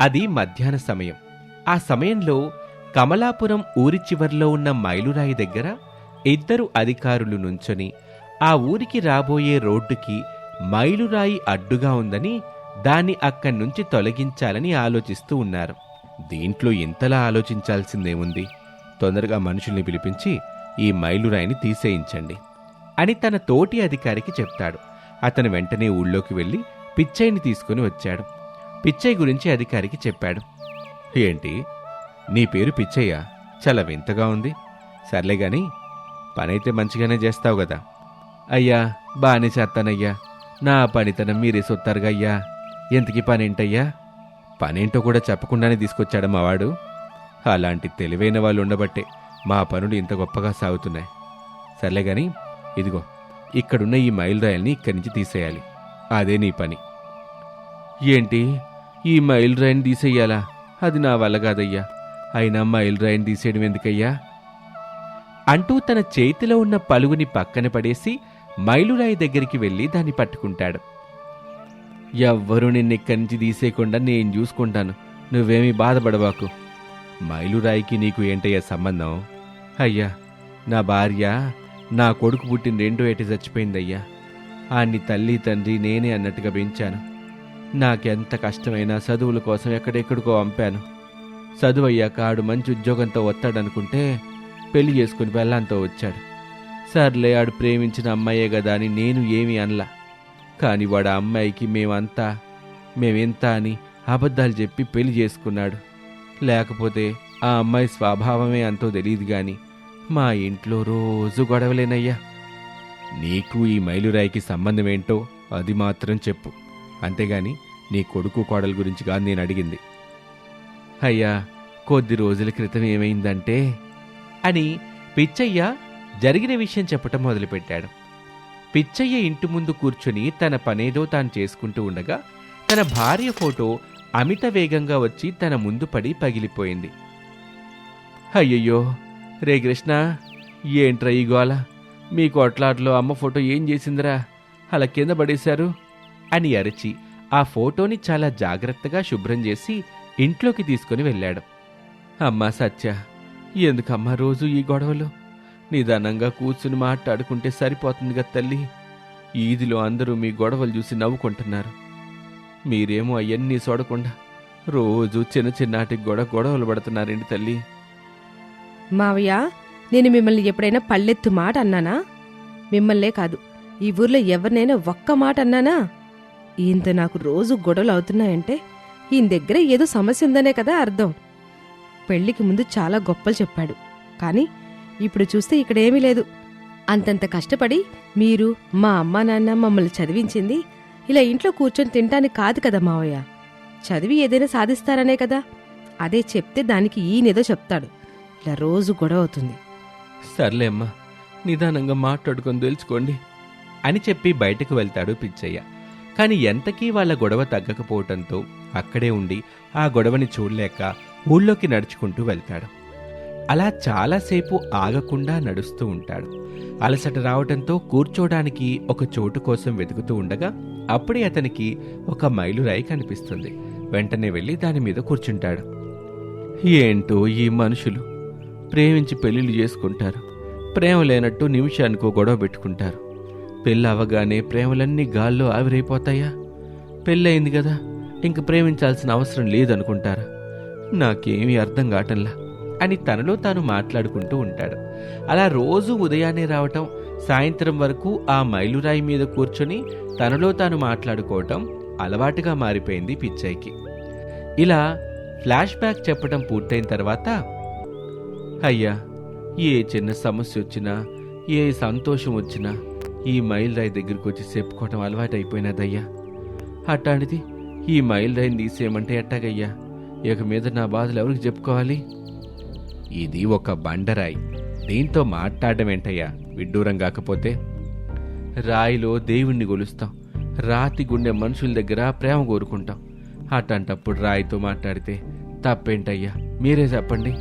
అది మధ్యాహ్న సమయం. ఆ సమయంలో కమలాపురం ఊరి చివర్లో ఉన్న మైలురాయి దగ్గర ఇద్దరు అధికారులు నుంచొని ఆ ఊరికి రాబోయే రోడ్డుకి మైలురాయి అడ్డుగా ఉందని దాన్ని అక్కడి నుంచి తొలగించాలని ఆలోచిస్తూ ఉన్నారు. దీంట్లో ఇంతలా ఆలోచించాల్సిందేముంది? తొందరగా మనుషుల్ని పిలిపించి ఈ మైలురాయిని తీసేయించండి అని తన తోటి అధికారికి చెప్తాడు. అతను వెంటనే ఊళ్ళోకి వెళ్ళి పిచ్చయ్యని తీసుకుని వచ్చాడు. పిచ్చయ్య గురించి అధికారికి చెప్పాడు. ఏంటి? నీ పేరు పిచ్చయ్య. చాలా వింతగా ఉంది. సర్లే గాని పనైతే మంచిగానే చేస్తావు కదా. అయ్యా బాగానే చేస్తానయ్యా. నా పనితనం మీరే సొత్తారుగా అయ్యా. ఎంతకి పనేంటయ్యా? పనేంటో కూడా చెప్పకుండానే తీసుకొచ్చాడు మా వాడు. అలాంటి తెలివైన వాళ్ళు ఉండబట్టే మా పనులు ఇంత గొప్పగా సాగుతున్నాయి. సర్లే గాని ఇదిగో ఇక్కడున్న ఈ మైలురాయల్ని ఇక్కడి నుంచి తీసేయాలి. అదే నీ పని. ఏంటి? ఈ మైల్ రైన్ తీసేయాలా అది నా వల్ల కాదయ్యా. అయినా మైల్ రైన్ తీసేయడం ఎందుకయ్యా? అంటూ తన చేతిలో ఉన్న పలుగుని పక్కన పడేసి మైలురాయి దగ్గరికి వెళ్ళి దాన్ని పట్టుకుంటాడు. ఎవ్వరూ నిన్ను ఇక్కడి నుంచి తీసేయకుండా నేను చూసుకుంటాను. నువ్వేమీ బాధపడవాకు మైలురాయికి నీకు ఏంటయ్యా సంబంధం? అయ్యా నా భార్య నా కొడుకు పుట్టిన రెండో ఏటి చచ్చిపోయిందయ్యా. ఆన్ని తల్లి తండ్రి నేనే అన్నట్టుగా పెంచాను. నాకెంత కష్టమైనా చదువుల కోసం ఎక్కడెక్కడికో పంపాను. చదువు అయ్యాక ఆడు మంచి ఉద్యోగంతో వస్తాడనుకుంటే పెళ్ళి చేసుకుని పెళ్ళాంతో వచ్చాడు. సర్లే ఆడు ప్రేమించిన అమ్మాయే కదా అని నేను ఏమీ అనలా. కాని వాడు ఆ అమ్మాయికి మేమంతా మేమెంత అని అబద్ధాలు చెప్పి పెళ్ళి చేసుకున్నాడు. లేకపోతే ఆ అమ్మాయి స్వభావమే అంతో తెలియదు గాని మా ఇంట్లో రోజు గొడవలేనయ్యా. నీకు ఈ మైలురాయికి సంబంధం ఏంటో అది మాత్రం చెప్పు. అంతేగాని నీ కొడుకు కోడల గురించి కాదు నేను అడిగింది అయ్యా కొద్ది రోజుల క్రితం ఏమైందంటే అని పిచ్చయ్య జరిగిన విషయం చెప్పటం మొదలుపెట్టాడు. పిచ్చయ్య ఇంటి ముందు కూర్చుని తన పనేదో తాను చేసుకుంటూ ఉండగా తన భార్య ఫోటో అమిత వేగంగా వచ్చి తన ముందు పడి పగిలిపోయింది. అయ్యయ్యో రే కృష్ణ ఏంట్రా ఈ గోళ మీ కొట్లాట్లో అమ్మ ఫోటో ఏం చేసిందిరా? అలా కింద పడేశారు? అని అరిచి ఆ ఫోటోని చాలా జాగ్రత్తగా శుభ్రం చేసి ఇంట్లోకి తీసుకుని వెళ్ళాడు. అమ్మా సత్య ఎందుకమ్మా రోజు ఈ గొడవలు? నిదానంగా కూర్చుని మాట్లాడుకుంటే సరిపోతుందిగా తల్లి. ఈదిలో అందరూ మీ గొడవలు చూసి నవ్వుకుంటున్నారు. మీరేమో అవన్నీ చూడకుండా రోజు చిన్న చిన్నాటి గొడవ గొడవలు పడుతున్నారండి తల్లి? మావయ్య నేను మిమ్మల్ని ఎప్పుడైనా పళ్ళెత్తు మాట అన్నానా? మిమ్మల్నే కాదు ఈ ఊర్లో ఎవరినైనా ఒక్క మాట అన్నానా? ఇంత నాకు రోజు గొడవలు అవుతున్నాయంటే ఈయన దగ్గర ఏదో సమస్య ఉందనే కదా అర్థం. పెళ్ళికి ముందు చాలా గొప్పలు చెప్పాడు. కానీ ఇప్పుడు చూస్తే ఇక్కడేమీ లేదు. అంతంత కష్టపడి మీరు మా అమ్మా నాన్న మమ్మల్ని చదివించింది ఇలా ఇంట్లో కూర్చొని తినటానికి కాదు కదా మావయ్య. చదివి ఏదైనా సాధిస్తారనే కదా. అదే చెప్తే దానికి ఈయనేదో చెప్తాడు. ఇలా రోజు గొడవ అవుతుంది. సర్లే అమ్మా నిదానంగా మాట్లాడుకొని తెలుసుకోండి అని చెప్పి బయటకు వెళ్తాడు పిచ్చయ్య. కానీ ఎంతకీ వాళ్ళ గొడవ తగ్గకపోవటంతో అక్కడే ఉండి ఆ గొడవని చూడలేక ఊళ్ళోకి నడుచుకుంటూ వెళ్తాడు. అలా చాలాసేపు ఆగకుండా నడుస్తూ ఉంటాడు. అలసట రావటంతో కూర్చోడానికి ఒక చోటు కోసం వెతుకుతూ ఉండగా అప్పుడే అతనికి ఒక మైలురాయి కనిపిస్తుంది. వెంటనే వెళ్ళి దాని మీద కూర్చుంటాడు. ఏంటో ఈ మనుషులు? ప్రేమించి పెళ్ళిళ్ళు చేసుకుంటారు. ప్రేమ లేనట్టు నిమిషానికి గొడవ పెట్టుకుంటారు. పెళ్ళవగానే ప్రేమలన్నీ గాల్లో ఆవిరైపోతాయా? పెళ్ళయింది కదా ఇంక ప్రేమించాల్సిన అవసరం లేదనుకుంటారా? నాకేమీ అర్థం కావటంలా అని తనలో తాను మాట్లాడుకుంటూ ఉంటాడు. అలా రోజు ఉదయాన్నే రావటం సాయంత్రం వరకు ఆ మైలురాయి మీద కూర్చొని తనలో తాను మాట్లాడుకోవటం అలవాటుగా మారిపోయింది పిచ్చయ్యకి. ఇలా ఫ్లాష్ బ్యాక్ చెప్పటం పూర్తయిన తర్వాత అయ్యా ఏ చిన్న సమస్య వచ్చినా ఏ సంతోషం వచ్చినా ఈ మైల్ రాయి దగ్గరికి వచ్చి చెప్పుకోవటం అలవాటైపోయినదయ్యా. అట్లాంటిది ఈ మైల్ రాయిని తీసేయమంటే ఎట్టాగయ్యా? ఇక మీద నా బాధలు ఎవరికి చెప్పుకోవాలి? ఇది ఒక బండరాయి. దీంతో మాట్లాడడం ఏంటయ్యా విడ్డూరం కాకపోతే. రాయిలో దేవుణ్ణి కొలుస్తాం రాతి గుండె మనుషుల దగ్గర ప్రేమ కోరుకుంటాం. అట్టంటప్పుడు రాయితో మాట్లాడితే తప్పేంటయ్యా? మీరే చెప్పండి.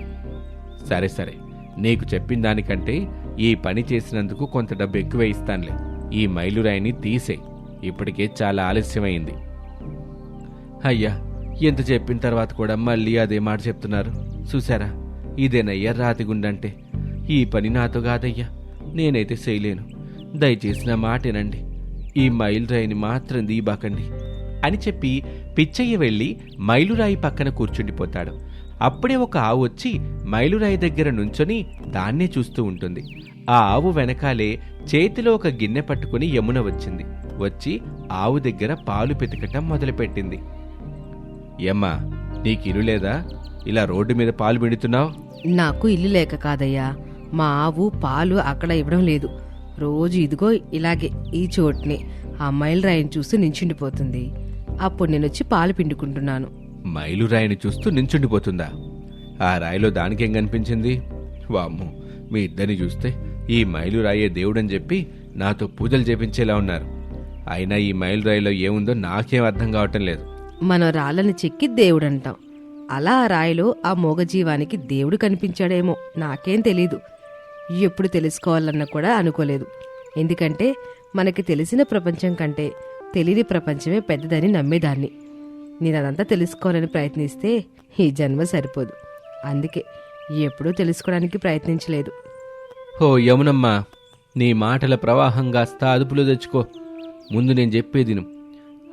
సరే సరే. నీకు చెప్పిన దానికంటే ఈ పని చేసినందుకు కొంత డబ్బు ఎక్కువ ఇస్తానులే. ఈ మైలురాయిని తీసే. ఇప్పటికే చాలా ఆలస్యమైంది. అయ్యా ఎంత చెప్పిన తర్వాత కూడా మళ్ళీ అదే మాట చెప్తున్నారు. చూసారా ఇదేనయ్యా రాతి గుండంటే. ఈ పని నాతో కాదయ్యా నేనైతే చేయలేను. దయచేసి నా మాటేనండి. ఈ మైలురాయిని మాత్రం దీబాకండి అని చెప్పి పిచ్చయ్య వెళ్ళి మైలురాయి పక్కన కూర్చుండిపోతాడు. అప్పుడే ఒక ఆవు వచ్చి మైలురాయి దగ్గర నుంచొని దాన్నే చూస్తూ ఉంటుంది. ఆ ఆవు వెనకాలే చేతిలో ఒక గిన్నె పట్టుకుని యమున వచ్చింది. వచ్చి ఆవు దగ్గర పాలు పెతకటం మొదలుపెట్టింది. యమ్మా నీకు ఇల్లు లేదా? ఇలా రోడ్డు మీద పాలు పిండుతున్నావు? నాకు ఇల్లు లేక కాదయ్యా. మా ఆవు పాలు అక్కడ ఇవ్వడం లేదు. రోజు ఇదిగో ఇలాగే ఈ చోటుని ఆ మైల్ రాయిని చూస్తూ నించుండిపోతుంది. అప్పుడు నేను వచ్చి పాలు పిండుకుంటున్నాను. మైలురాయిని చూస్తూ నించుండిపోతుందా? ఆ రాయిలో దానికేం కనిపించింది? వామ్ము మీ ఇద్దరిని చూస్తే ఈ మైలురాయే దేవుడని చెప్పి నాతో పూజలు చేపించేలా ఉన్నారు. అయినా ఈ మైలురాయిలో ఏముందో నాకేం అర్థం కావటం లేదు. మనం రాళ్ళని చెక్కి దేవుడంటాం. అలా ఆ రాయిలో ఆ మూగజీవానికి దేవుడు కనిపించాడేమో నాకేం తెలీదు. ఎప్పుడు తెలుసుకోవాలన్న కూడా అనుకోలేదు. ఎందుకంటే మనకి తెలిసిన ప్రపంచం కంటే తెలియని ప్రపంచమే పెద్దదని నమ్మేదాన్ని. నేను అదంతా తెలుసుకోవాలని ప్రయత్నిస్తే ఈ జన్మ సరిపోదు. అందుకే ఎప్పుడూ తెలుసుకోవడానికి ప్రయత్నించలేదు. ఓ యమునమ్మా నీ మాటల ప్రవాహం కాస్త అదుపులో తెచ్చుకో. ముందు నేను చెప్పేది విను.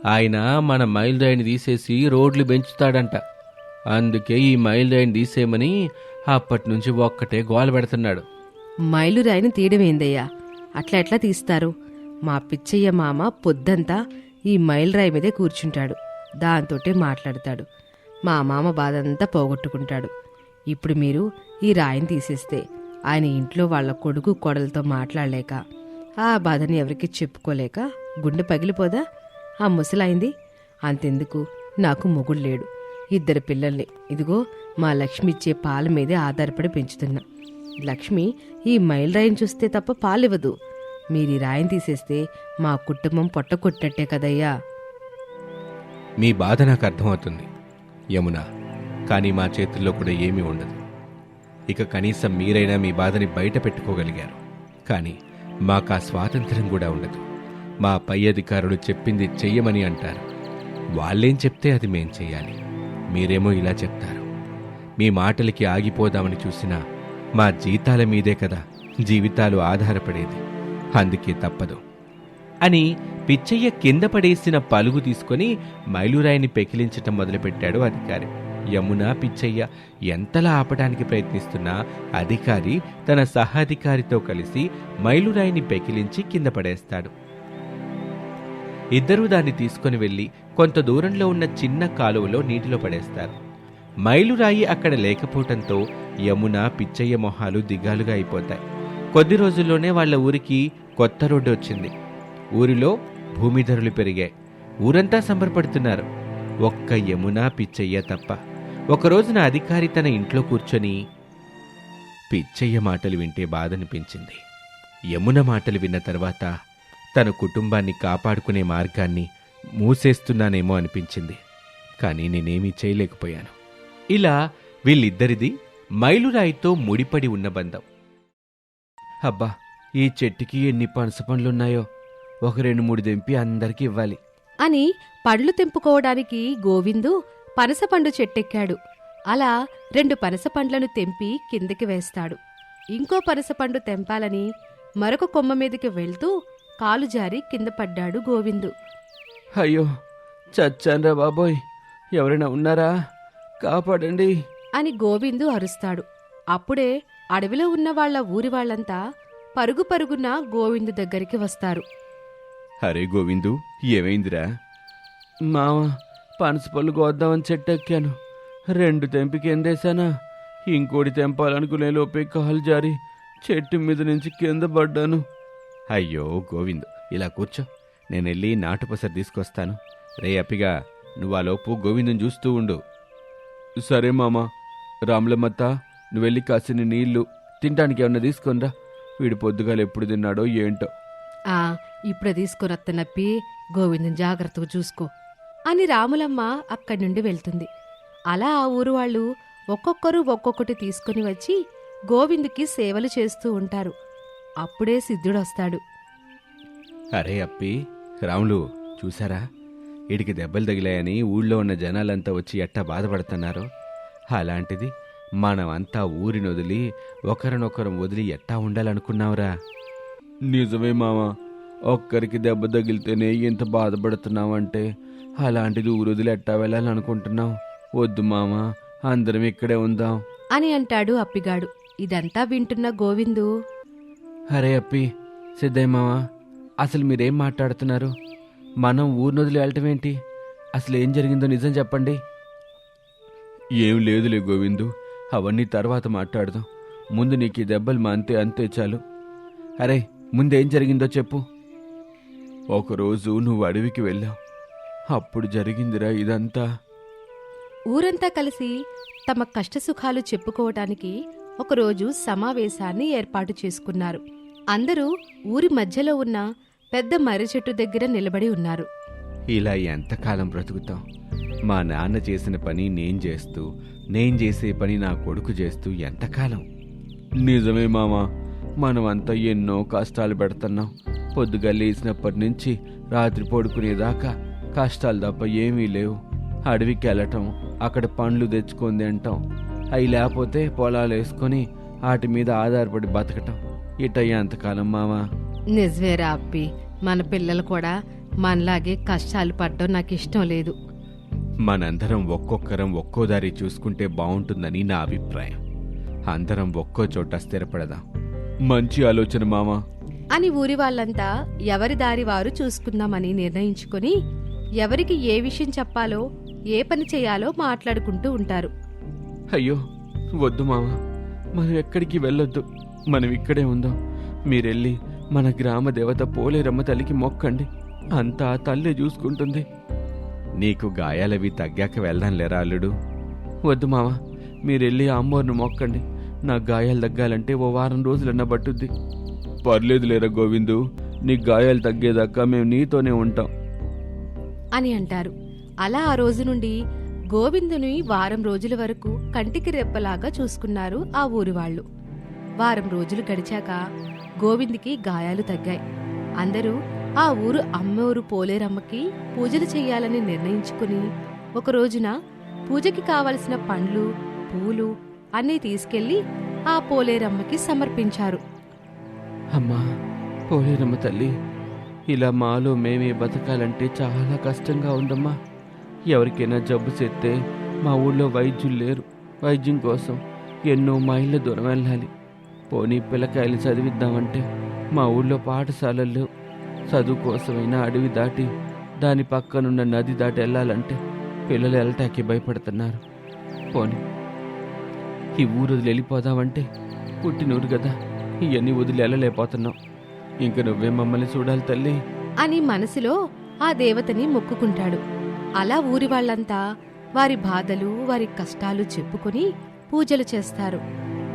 ఆయన మన మైలురాయిని తీసేసి రోడ్లు పెంచుతాడంట అందుకే ఈ మైలురాయిని తీసేయమని అప్పటి నుంచి ఒక్కటే గోల పెడుతున్నాడు. మైలురాయిని తీయడమేందయ్యా అట్లా ఎట్లా తీస్తారు? మా పిచ్చయ్య మామ పొద్దంతా ఈ మైలురాయి మీదే కూర్చుంటాడు. దాంతోటే మాట్లాడతాడు. మా మామ బాధంతా పోగొట్టుకుంటాడు. ఇప్పుడు మీరు ఈ రాయిని తీసేస్తే ఆయన ఇంట్లో వాళ్ళ కొడుకు కొడలతో మాట్లాడలేక ఆ బాధని ఎవరికి చెప్పుకోలేక గుండె పగిలిపోదా? ఆ ముసలైంది అంతెందుకు నాకు మొగుడు లేడు. ఇద్దరు పిల్లల్ని ఇదిగో మా లక్ష్మి ఇచ్చే పాల మీదే ఆధారపడి పెంచుతున్నా. లక్ష్మి ఈ మైల్ రాయిని చూస్తే తప్ప పాలివ్వదు. మీరు ఈ రాయిని తీసేస్తే మా కుటుంబం పొట్ట కొట్టట్టే కదయ్యా. మీ బాధ నాకు అర్థమవుతుంది యమున. కానీ మా చేతుల్లో కూడా ఏమీ ఉండదు. ఇక కనీసం మీరైనా మీ బాధని బయట పెట్టుకోగలిగారు. కానీ మాకు ఆ స్వాతంత్రం కూడా ఉండదు. మా పై అధికారులు చెప్పింది చెయ్యమని అంటారు. వాళ్ళేం చెప్తే అది మేం చెయ్యాలి. మీరేమో ఇలా చెప్తారు. మీ మాటలకి ఆగిపోదామని చూసినా మా జీతాల మీదే కదా జీవితాలు ఆధారపడేది. అందుకే తప్పదు. అని పిచ్చయ్య కింద పడేసిన పలుగు తీసుకొని మైలురాయిని పెకిలించటం మొదలుపెట్టాడు అధికారి. యమున పిచ్చయ్య ఎంతలా ఆపడానికి ప్రయత్నిస్తున్నా అధికారి తన సహాధికారితో కలిసి మైలురాయిని పెకిలించి కింద పడేస్తాడు. ఇద్దరూ దాన్ని తీసుకొని వెళ్ళి కొంత దూరంలో ఉన్న చిన్న కాలువలో నీటిలో పడేస్తారు. మైలురాయి అక్కడ లేకపోవటంతో యమున పిచ్చయ్య మొహాలు దిగాలుగా అయిపోతాయి. కొద్ది రోజుల్లోనే వాళ్ళ ఊరికి కొత్త రోడ్డు వచ్చింది. ఊరిలో భూమి ధరలు పెరిగాయి. ఊరంతా సంబరపడుతున్నారు. ఒక్క యమున పిచ్చయ్య తప్ప. ఒక రోజున అధికారి తన ఇంట్లో కూర్చొని పిచ్చయ్య మాటలు వింటే బాధనిపించింది. యమున మాటలు విన్న తర్వాత తన కుటుంబాన్ని కాపాడుకునే మార్గాన్ని మూసేస్తున్నానేమో అనిపించింది. కానీ నేనేమీ చేయలేకపోయాను. ఇలా వీళ్ళిద్దరిది మైలురాయితో ముడిపడి ఉన్న బంధం. అబ్బా ఈ చెట్టుకి ఎన్ని పనసపండ్లున్నాయో. ఒక రెండు మూడు దెంపి అందరికీ ఇవ్వాలి. అని పండ్లు తెంపుకోవడానికి గోవిందు పనసపండు చెట్టెక్కాడు. అలా రెండు పనసపండ్లను తెంపి కిందకి వేస్తాడు. ఇంకో పనసపండు తెంపాలని మరొక కొమ్మ మీదకి వెళ్తూ కాలు జారి కింద పడ్డాడు గోవిందు. అయ్యో చచ్చాన్రా బాబోయ్. ఎవరైనా ఉన్నారా? కాపాడండి. అని గోవిందు అరుస్తాడు. అప్పుడే అడవిలో ఉన్న వాళ్ళ ఊరి వాళ్ళంతా పరుగు పరుగున గోవిందు దగ్గరికి వస్తారు. అరే గోవిందు ఏమైందిరా? మామ పనస పళ్ళు కోద్దామని చెట్టెక్కాను. రెండు తెంపి కిందేశానా ఇంకోటి తెంపాలనుకునే లోపే కాలు జారి చెట్టు మీద నుంచి కింద పడ్డాను. అయ్యో గోవిందు ఇలా కూర్చో. నేను వెళ్ళి నాటుపసరు తీసుకొస్తాను. రే అప్పిగా నువ్వు ఆ లోపు గోవిందుని చూస్తూ ఉండు. సరే మామ. రాములమ్మత్త నువ్వు వెళ్ళి కాసిన నీళ్ళు తినడానికి ఏమన్నా తీసుకొనిరా. వీడు పొద్దుగాలు ఎప్పుడు తిన్నాడో ఏంటో. ఆ ఇప్పుడే తీసుకురత్త నప్పి గోవిందుని జాగ్రత్తగా చూసుకో అని రాములమ్మ అక్కడి నుండి వెళ్తుంది. అలా ఆ ఊరు వాళ్ళు ఒక్కొక్కరు ఒక్కొక్కటి తీసుకుని వచ్చి గోవిందుకి సేవలు చేస్తూ ఉంటారు. అప్పుడే సిద్ధుడొస్తాడు అరే అప్పి రాములు చూసారా? ఇడికి దెబ్బలు తగిలాయని ఊళ్ళో ఉన్న జనాలంతా వచ్చి ఎట్టా బాధపడుతున్నారు? అలాంటిది మనమంతా ఊరిని వదిలి ఒకరినొకరం వదిలి ఎట్టా ఉండాలనుకున్నావురా? నిజమే మామ. ఒక్కరికి దెబ్బ తగిలితేనే ఇంత బాధపడుతున్నావంటే? అలాంటిది ఊరు వదిలి ఎట్టా వెళ్ళాలనుకుంటున్నావు? వద్దు మామ అందరం ఇక్కడే ఉందాం. అని అంటాడు అప్పిగాడు. ఇదంతా వింటున్న గోవిందు. అరే అప్పి సిద్ధయ్య మామ అసలు మీరేం మాట్లాడుతున్నారు? మనం ఊరిని వదిలి వెళ్ళటం ఏంటి? అసలు ఏం జరిగిందో నిజం చెప్పండి. ఏం లేదులే గోవిందు అవన్నీ తర్వాత మాట్లాడదాం. ముందు నీకు ఈ దెబ్బలు మా అంతే అంతే చాలు. అరే ముందేం జరిగిందో చెప్పు. ఒకరోజు నువ్వు అడవికి వెళ్ళావు. అప్పుడు జరిగిందిరా ఇదంతా. ఊరంతా కలిసి తమ కష్టసుఖాలు చెప్పుకోవటానికి ఒకరోజు సమావేశాన్ని ఏర్పాటు చేసుకున్నారు. అందరూ ఊరి మధ్యలో ఉన్న పెద్ద మర్రి చెట్టు దగ్గర నిలబడి ఉన్నారు. ఇలా ఎంతకాలం బ్రతుకుతాం? మా నాన్న చేసిన పని నేను చేస్తూ నేను చేసే పని నా కొడుకు చేస్తూ ఎంతకాలం? నిజమే మామా మనమంతా ఎన్నో కష్టాలు పెడుతున్నాం. పొద్దుగా లేచినప్పటి నుంచి రాత్రి పడుకునేదాకా కష్టాలు తప్ప ఏమీ లేవు. అడవికి వెళ్ళటం అక్కడ పండ్లు తెచ్చుకొని తింటాం అవి లేకపోతే పొలాలు వేసుకొని వాటి మీద ఆధారపడి బతకటం. ఇట ఎంతకాలం మామా? నిజమేరా అప్పి. మన పిల్లలు కూడా మనలాగే కష్టాలు పడడం నాకు ఇష్టం లేదు. మనందరం ఒక్కొక్కరం ఒక్కో దారి చూసుకుంటే బాగుంటుందని నా అభిప్రాయం. అందరం ఒక్కో చోట స్థిరపడదాం. మంచి ఆలోచన మామా. అని ఊరి వాళ్ళంతా ఎవరి దారి వారు చూసుకుందామని నిర్ణయించుకొని ఎవరికి ఏ విషయం చెప్పాలో ఏ పని చేయాలో మాట్లాడుకుంటూ ఉంటారు. అయ్యో వద్దు మామా మనం ఎక్కడికి వెళ్ళొద్దు. మనం ఇక్కడే ఉందాం. మీరెళ్ళి మన గ్రామ దేవత పోలేరమ్మ తల్లికి మొక్కండి. అంతా తల్లే చూసుకుంటుంది. నీకు గాయాలవి తగ్గాక వెళ్దాం లేరా అల్లుడు? వద్దు మామ మీరెళ్ళి ఆ అమ్మోరిని మొక్కండి. నాకు గాయాలు తగ్గాలంటే ఓ వారం రోజులన్నా పట్టుద్ది. పర్లేదు లేరా గోవిందు నీ గాయాలు తగ్గేదాకా మేము నీతోనే ఉంటాం. అని అంటారు. అలా ఆ రోజు నుండి గోవిందుని వారం రోజుల వరకు కంటికి రెప్పలాగా చూసుకున్నారు ఆ ఊరి వాళ్ళు. వారం రోజులు గడిచాక గోవింద్కి గాయాలు తగ్గాయి. అందరూ ఆ ఊరు అమ్మోరు పోలేరమ్మకి పూజలు చేయాలని నిర్ణయించుకుని ఒక రోజున పూజకి కావలసిన పండ్లు పూలు అన్నీ తీసుకెళ్ళి ఆ పోలేరమ్మకి సమర్పించారు. అమ్మా పోలేరమ్మ తల్లి. ఇలా మాలో మేమే బతకాలంటే చాలా కష్టంగా ఉందమ్మా. ఎవరికైనా జబ్బు చేస్తే మా ఊళ్ళో వైద్యులు లేరు. వైద్యం కోసం ఎన్నో మైళ్ళ దూరం వెళ్ళాలి. పోనీ పిల్లకాయలు చదివిద్దామంటే మా ఊళ్ళో పాఠశాలలు చదువు కోసమైనా అడవి దాటి దాని పక్కనున్న నది దాటి వెళ్ళాలంటే పిల్లలు వెళ్ళటానికి భయపడుతున్నారు. పోనీ ఈ ఊరు వెళ్ళిపోదామంటే పుట్టినూరు కదా. ఇవన్నీ వదిలి వెళ్ళలేకపోతున్నాం ఇంక నువ్వే మమ్మల్ని చూడాలి తల్లి. అని మనసులో ఆ దేవతని మొక్కుకుంటాడు. అలా ఊరి వాళ్ళంతా వారి బాధలు వారి కష్టాలు చెప్పుకొని పూజలు చేస్తారు.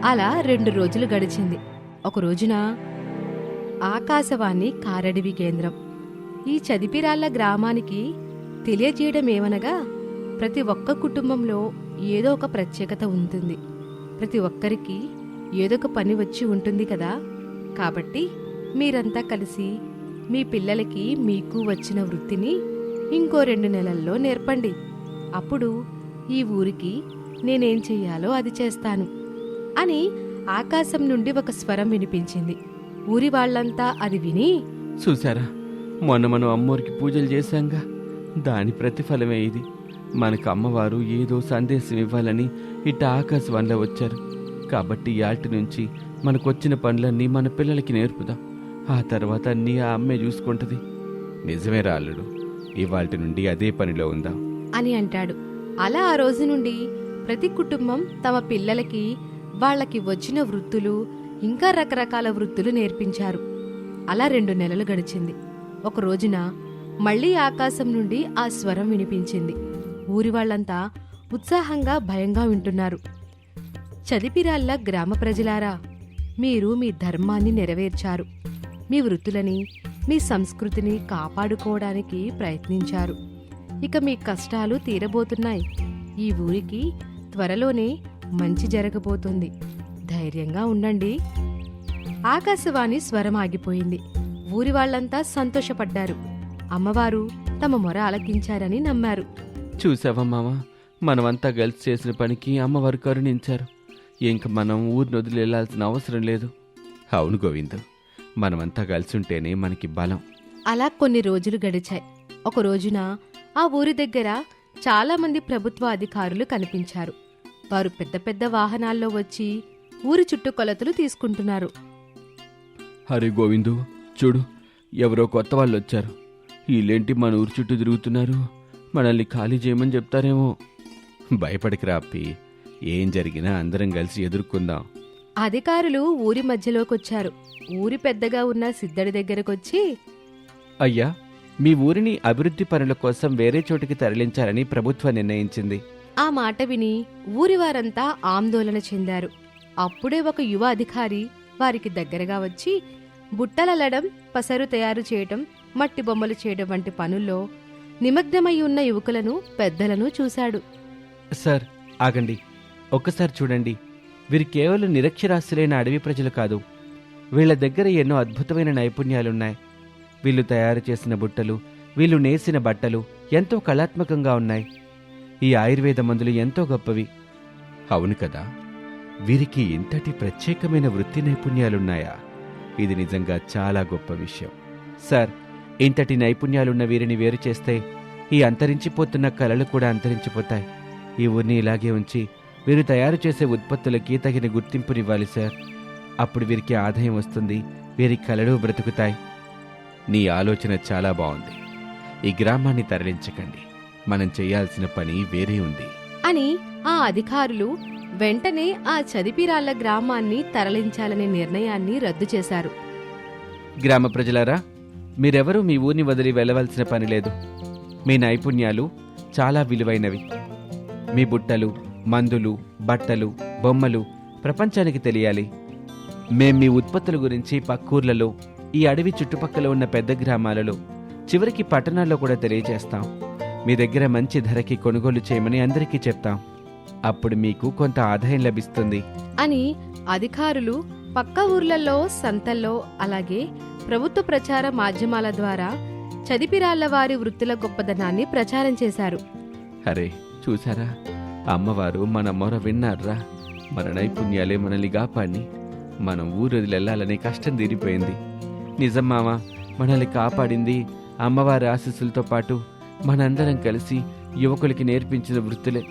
అలా రెండు రోజులు గడిచింది. ఒక రోజున ఆకాశవాణి కారడివి కేంద్రం. ఈ చదిపిరాళ్ళ గ్రామానికి తెలియజేయడమేమనగా ప్రతి ఒక్క కుటుంబంలో ఏదో ఒక ప్రత్యేకత ఉంటుంది. ప్రతి ఒక్కరికి ఏదో ఒక పని వచ్చి ఉంటుంది కదా? కాబట్టి మీరంతా కలిసి మీ పిల్లలకి మీకు వచ్చిన వృత్తిని ఇంకో రెండు నెలల్లో నేర్పండి. అప్పుడు ఈ ఊరికి నేనేం చెయ్యాలో అది చేస్తాను అని ఆకాశం నుండి ఒక స్వరం వినిపించింది. ఊరి వాళ్ళంతా అది విని చూసారా మొన్న మనం అమ్మోరికి పూజలు చేశాంగా. దాని ప్రతిఫలమే ఇది. మనకు అమ్మవారు ఏదో సందేశం ఇవ్వాలని ఇట్ట ఆకాశవాణిలో వచ్చారు. కాబట్టి యాటి నుంచి మనకొచ్చిన పనులన్నీ మన పిల్లలకి నేర్పుదాం. ఆ తర్వాత అన్నీ ఆ అమ్మే చూసుకుంటది. నిజమే రాళ్ళుడు ఇవాల్టి నుండి అదే పనిలో ఉందాం. అని అంటాడు. అలా ఆ రోజు నుండి ప్రతి కుటుంబం తమ పిల్లలకి వాళ్ళకి వచ్చిన వృత్తులు ఇంకా రకరకాల వృత్తులు నేర్పించారు. అలా రెండు నెలలు గడిచింది. ఒక రోజున మళ్ళీ ఆకాశం నుండి ఆ స్వరం వినిపించింది. ఊరి వాళ్ళంతా ఉత్సాహంగా భయంగా వింటున్నారు. చదిపిరాళ్ళ గ్రామ ప్రజలారా మీరు మీ ధర్మాన్ని నెరవేర్చారు. మీ వృత్తులని మీ సంస్కృతిని కాపాడుకోవడానికి ప్రయత్నించారు. ఇక మీ కష్టాలు తీరబోతున్నాయి. ఈ ఊరికి త్వరలోనే మంచి జరగబోతుంది. ధైర్యంగా ఉండండి. ఆకాశవాణి స్వరం ఆగిపోయింది. ఊరి వాళ్ళంతా సంతోషపడ్డారు. అమ్మవారు తమ మొర ఆలకించారని నమ్మారు. చూసావా మామ? మనమంతా కలిసి చేసిన పనికి అమ్మవారు కరుణించారు. ఇంక మనం ఊరిని వదిలి వెళ్ళాల్సిన అవసరం లేదు. అవును గోవింద్. మనమంతా కలిసి ఉంటేనే మనకి బలం. అలా కొన్ని రోజులు గడిచాయి. ఒక రోజున ఆ ఊరి దగ్గర చాలా మంది ప్రభుత్వ అధికారులు కనిపించారు. వారు పెద్ద పెద్ద వాహనాల్లో వచ్చి ఊరి చుట్టుకొలతలు తీసుకుంటున్నారు. హరి గోవిందు చూడు ఎవరో కొత్త వాళ్ళు వచ్చారు. వీళ్ళేంటి మన ఊరి చుట్టూ తిరుగుతున్నారు? మనల్ని ఖాళీ చేయమని చెప్తారేమో. భయపడికి రాప్పి ఏం జరిగినా అందరం కలిసి ఎదుర్కొందాం. అధికారులు ఊరి మధ్యలోకొచ్చారు. ఊరి పెద్దగా ఉన్న సిద్ధడి దగ్గరకొచ్చి అయ్యా మీ ఊరిని అభివృద్ధి పనుల కోసం వేరే చోటికి తరలించాలని ప్రభుత్వం నిర్ణయించింది. ఆ మాట విని ఊరి వారంతా ఆందోళన చెందారు. అప్పుడే ఒక యువ అధికారి వారికి దగ్గరగా వచ్చి బుట్టలల్లడం పసరు తయారు చేయటం మట్టి బొమ్మలు చేయడం వంటి పనుల్లో నిమగ్నమై ఉన్న యువకులను పెద్దలను చూశాడు. సార్ ఆగండి. ఒక్కసారి చూడండి. వీరు కేవలం నిరక్షరాస్యులైన అడవి ప్రజలు కాదు. వీళ్ళ దగ్గర ఎన్నో అద్భుతమైన నైపుణ్యాలున్నాయి. వీళ్ళు తయారు చేసిన బుట్టలు వీళ్ళు నేసిన బట్టలు ఎంతో కళాత్మకంగా ఉన్నాయి. ఈ ఆయుర్వేద మందులు ఎంతో గొప్పవి. అవును కదా. వీరికి ఇంతటి ప్రత్యేకమైన వృత్తి నైపుణ్యాలున్నాయా? ఇది నిజంగా చాలా గొప్ప విషయం. సార్ ఇంతటి నైపుణ్యాలున్న వీరిని వేరు చేస్తే ఈ అంతరించిపోతున్న కళలు కూడా అంతరించిపోతాయి. ఈ ఊరిని ఇలాగే ఉంచి వీరు తయారు చేసే ఉత్పత్తులకి తగిన గుర్తింపునివ్వాలి సార్. అప్పుడు వీరికి ఆదాయం వస్తుంది వీరి కళలు బ్రతుకుతాయి. నీ ఆలోచన చాలా బాగుంది. ఈ గ్రామాన్ని తరలించకండి. మనం చేయాల్సిన పని వేరే ఉంది. అని ఆ అధికారులు వెంటనే ఆ చదిపిరాళ్ళ గ్రామాన్ని తరలించాలనే నిర్ణయాన్ని రద్దు చేశారు. గ్రామ ప్రజలారా మీరెవరూ మీ ఊరిని వదిలి వెళ్ళవలసిన పని లేదు. మీ నైపుణ్యాలు చాలా విలువైనవి. మీ బుట్టలు మందులు బట్టలు బొమ్మలు ప్రపంచానికి తెలియాలి. మేం మీ ఉత్పత్తుల గురించి పక్కూర్లలో ఈ అడవి చుట్టుపక్కల ఉన్న పెద్ద గ్రామాలలో చివరికి పట్టణాల్లో కూడా తెలియజేస్తాం. మీ దగ్గర మంచి ధరకి కొనుగోలు చేయమని అందరికీ చెప్తాం. అప్పుడు మీకు కొంత ఆదాయం లభిస్తుంది. అని అధికారులు పక్క ఊర్లలో సంతల్లో అలాగే ప్రభుత్వ ప్రచార మాధ్యమాల ద్వారా చదిపిరాళ్ళ వారి వృత్తుల గొప్పదనాన్ని ప్రచారం చేశారు. అరే చూసారా? అమ్మవారు మన మొర విన్నారా? మన నైపుణ్యాలే మనల్ని కాపాడి మనం ఊరు వదిలెళ్ళాలనే కష్టం తీరిపోయింది. నిజం మామ మనల్ని కాపాడింది అమ్మవారి ఆశీస్సులతో పాటు మనందరం కలిసి యువకులకి నేర్పించిన వృత్తులే.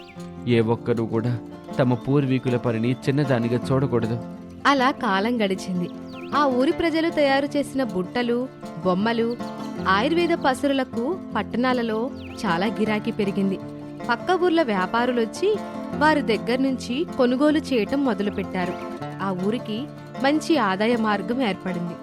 ఏ ఒక్కరూ కూడా తమ పూర్వీకుల పనిని చిన్నదానిగా చూడకూడదు. అలా కాలం గడిచింది. ఆ ఊరి ప్రజలు తయారు చేసిన బుట్టలు బొమ్మలు ఆయుర్వేద పసురులకు పట్టణాలలో చాలా గిరాకీ పెరిగింది. పక్క ఊర్ల వ్యాపారులొచ్చి వారి దగ్గర నుంచి కొనుగోలు చేయటం మొదలుపెట్టారు. ఆ ఊరికి మంచి ఆదాయ మార్గం ఏర్పడింది.